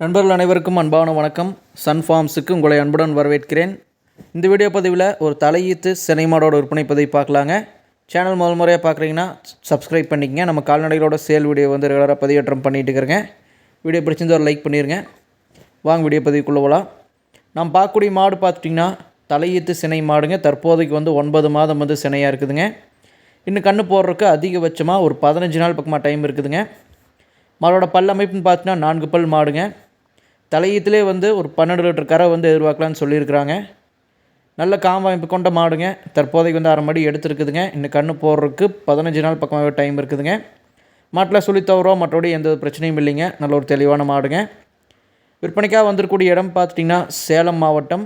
நண்பர்கள் அனைவருக்கும் அன்பான வணக்கம். சன் ஃபார்ம்ஸுக்கு உங்களை அன்புடன் வரவேற்கிறேன். இந்த வீடியோ பதிவில் ஒரு தலையீத்து சினைமாடோட விற்பனை பதிவு பார்க்கலாங்க. சேனல் முதல் முறையாக பார்க்குறீங்கன்னா சப்ஸ்கிரைப் பண்ணிக்கங்க. நம்ம கால்நடைகளோட சேல் வீடியோ வந்து ரெகுலராக பதிவேற்றம் பண்ணிகிட்டு இருக்கிறேங்க வீடியோ பிடிச்சிருந்து ஒரு லைக் பண்ணிடுங்க வாங்க வீடியோ பதிவுக்குள்ளே போகலாம் நம்ம பார்க்கக்கூடிய மாடு பார்த்துட்டிங்கன்னா தலையீத்து சினை மாடுங்க. தற்போதைக்கு வந்து ஒன்பது மாதம் வந்து சினையாக இருக்குதுங்க. இன்னும் கண்ணு போடுறதுக்கு அதிகபட்சமாக ஒரு பதினஞ்சு நாள் பக்கமாக டைம் இருக்குதுங்க. மாடோட பல் அமைப்புன்னு பார்த்தீங்கன்னா நான்கு பல் மாடுங்க. தலையீத்திலே வந்து ஒரு பன்னெண்டு லிட்டர் கரை வந்து எதிர்பார்க்கலான்னு சொல்லியிருக்கிறாங்க. நல்ல காம்பமைப்பு கொண்ட மாடுங்க. தற்போதைக்கு வந்து அரை மடி எடுத்துருக்குதுங்க. இன்னும் கன்று போடுறதுக்கு பதினஞ்சு நாள் பக்கமாகவே டைம் இருக்குதுங்க. மாட்டில் சொல்லி தவறோ மற்றபடி எந்த பிரச்சனையும் இல்லைங்க. நல்ல ஒரு தெளிவான மாடுங்க. விற்பனைக்காக வந்திருக்கக்கூடிய இடம் பார்த்துட்டிங்கன்னா சேலம் மாவட்டம்.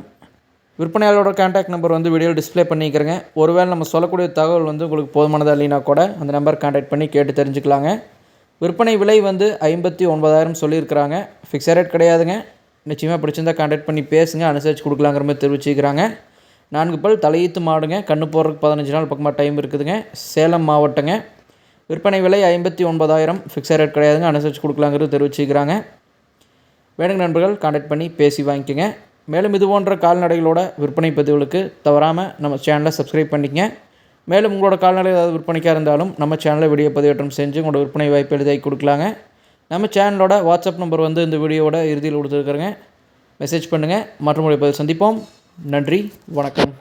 விற்பனையாளரோட கான்டாக்ட் நம்பர் வந்து வீடியோ டிஸ்பிளே பண்ணிக்கிறேங்க. ஒருவேளை நம்ம சொல்லக்கூடிய தகவல் வந்து உங்களுக்கு போதுமானதாக இல்லைனா கூட அந்த நம்பர் கான்டாக்ட் பண்ணி கேட்டு தெரிஞ்சுக்கலாங்க. விற்பனை விலை வந்து ஐம்பத்தி ஒன்பதாயிரம் சொல்லியிருக்கிறாங்க. ஃபிக்ஸட் ரேட் கிடையாதுங்க. நிச்சயமாக பிடிச்சிருந்தா கான்டாக்ட் பண்ணி பேசுங்க அனுசரித்து கொடுக்கலாங்கிற மாதிரி தெரிவிச்சுக்கிறாங்க. நான்கு பல் தலையீத்து மாடுங்க. கண்ணு போடுறதுக்கு பதினஞ்சு நாள் பக்கமாக டைம் இருக்குதுங்க. சேலம் மாவட்டங்க. விற்பனை விலை ஐம்பத்தி ஒன்பதாயிரம். ஃபிக்ஸட் ரேட் கிடையாதுங்க. அனுசரித்து கொடுக்கலாங்கிறது தெரிவிச்சுக்கிறாங்க. வேணுங்க நண்பர்கள் கான்டாக்ட் பண்ணி பேசி வாங்கிக்கோங்க. மேலும் இது போன்ற கால்நடைகளோட விற்பனை பதிவுகளுக்கு தவறாமல் நம்ம சேனலை சப்ஸ்கிரைப் பண்ணிக்கங்க. மேலும் உங்களோட கால்நடை ஏதாவது விற்பனைக்காக இருந்தாலும் நம்ம சேனலை வீடியோ பதிவேற்றம் செஞ்சு உங்களோட விற்பனை வாய்ப்பு எழுதி கொடுக்கலாங்க. நம்ம சேனலோட வாட்ஸ்அப் நம்பர் வந்து இந்த வீடியோவோட இறுதியில் கொடுத்துருக்குறேங்க. மெசேஜ் பண்ணுங்கள் மற்றும் பதில் சந்திப்போம். நன்றி. வணக்கம்.